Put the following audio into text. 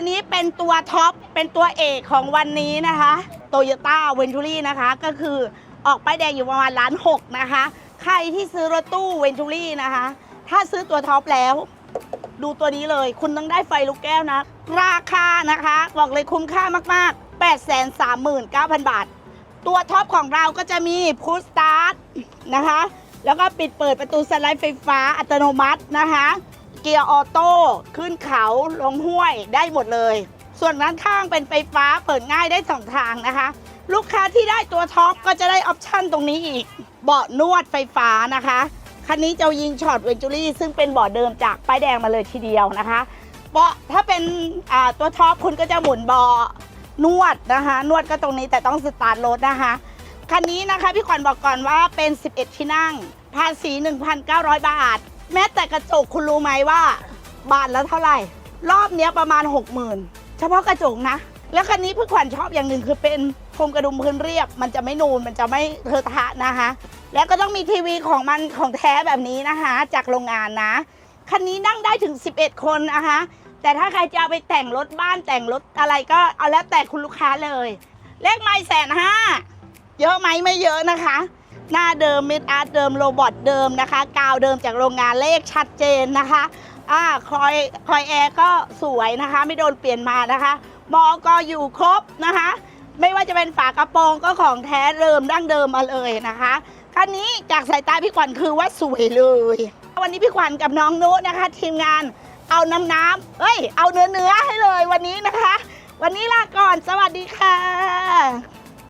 คันนี้เป็นตัวท็อป เป็นตัวเอกของวันนี้นะคะโตโยต้าเวนทูรี่นะคะ ก็คือออกป้ายแดงอยู่ประมาณล้านหกนะคะ ใครที่ซื้อรถตู้เวนทูรี่นะคะ ถ้าซื้อตัวท็อปแล้ว ดูตัวนี้เลย คุณต้องได้ไฟลูกแก้วนะ ราคานะคะ บอกเลยคุ้มค่ามากๆ 839,000 บาท ตัวท็อปของเราก็จะมีพุชสตาร์ทนะคะ แล้วก็ปิดเปิดประตูสไลด์ไฟฟ้าอัตโนมัตินะคะ เกียร์ออโต้ขึ้นเขาลงห้วยได้หมดเลย ส่วนด้านข้างเป็นไฟฟ้าเปิดง่ายได้สองทางนะคะ ลูกค้าที่ได้ตัวท็อปก็จะได้ออปชั่นตรงนี้อีก เบาะนวดไฟฟ้านะคะคันนี้จะยิงช็อตเวนจูรี่ซึ่งเป็นเบาะเดิมจากป้ายแดงมาเลยทีเดียวนะคะเบาะถ้าเป็นตัวท็อปคุณก็จะหมุนเบาะนวดนะคะ นวดก็ตรงนี้แต่ต้องสตาร์ทรถนะคะ คันนี้นะคะพี่ขวัญบอกก่อนว่าเป็น 11 ที่นั่งภาษี 1,900 บาท แม้แต่กระจกคุณรู้ไหมว่า บาทละเท่าไหร่ รอบเนี้ยประมาณ 60,000 เฉพาะกระจกนะ แล้วคันนี้พี่ขวัญชอบอย่างหนึ่งคือเป็นพรมกระดุมพื้นเรียบ มันจะไม่นูนมันจะไม่เทอะทะนะคะ แล้วก็ต้องมีทีวีของมันของแท้แบบนี้นะคะ จากโรงงานนะคันนี้นั่งได้ถึง 11 คนนะคะแต่ถ้าใครจะเอาไปแต่งรถบ้านแต่งรถอะไรก็เอาแล้วแต่คุณลูกค้าเลย เลขไม้แสนห้าเยอะไหมไม่เยอะนะคะ หน้าเดิมเมดอาร์ตเดิมโรบอทเดิมนะคะกาวเดิมจากโรงงานเลขชัดเจนนะคะอ่าคอยคอยแอร์ก็สวยนะคะ ไม่โดนเปลี่ยนมานะคะมอก็อยู่ครบนะคะ ไม่ว่าจะเป็นฝากระโปรงก็ของแท้เดิมดั้งเดิมมาเลยนะคะคันนี้จากสายตาพี่ขวัญคือว่าสวยเลย วันนี้พี่ขวัญกับน้องนุนะคะ ทีมงานเอาน้ำน้ำเอ้ย เอาเนื้อเนื้อให้เลยวันนี้นะคะ วันนี้ลาก่อนสวัสดีค่ะ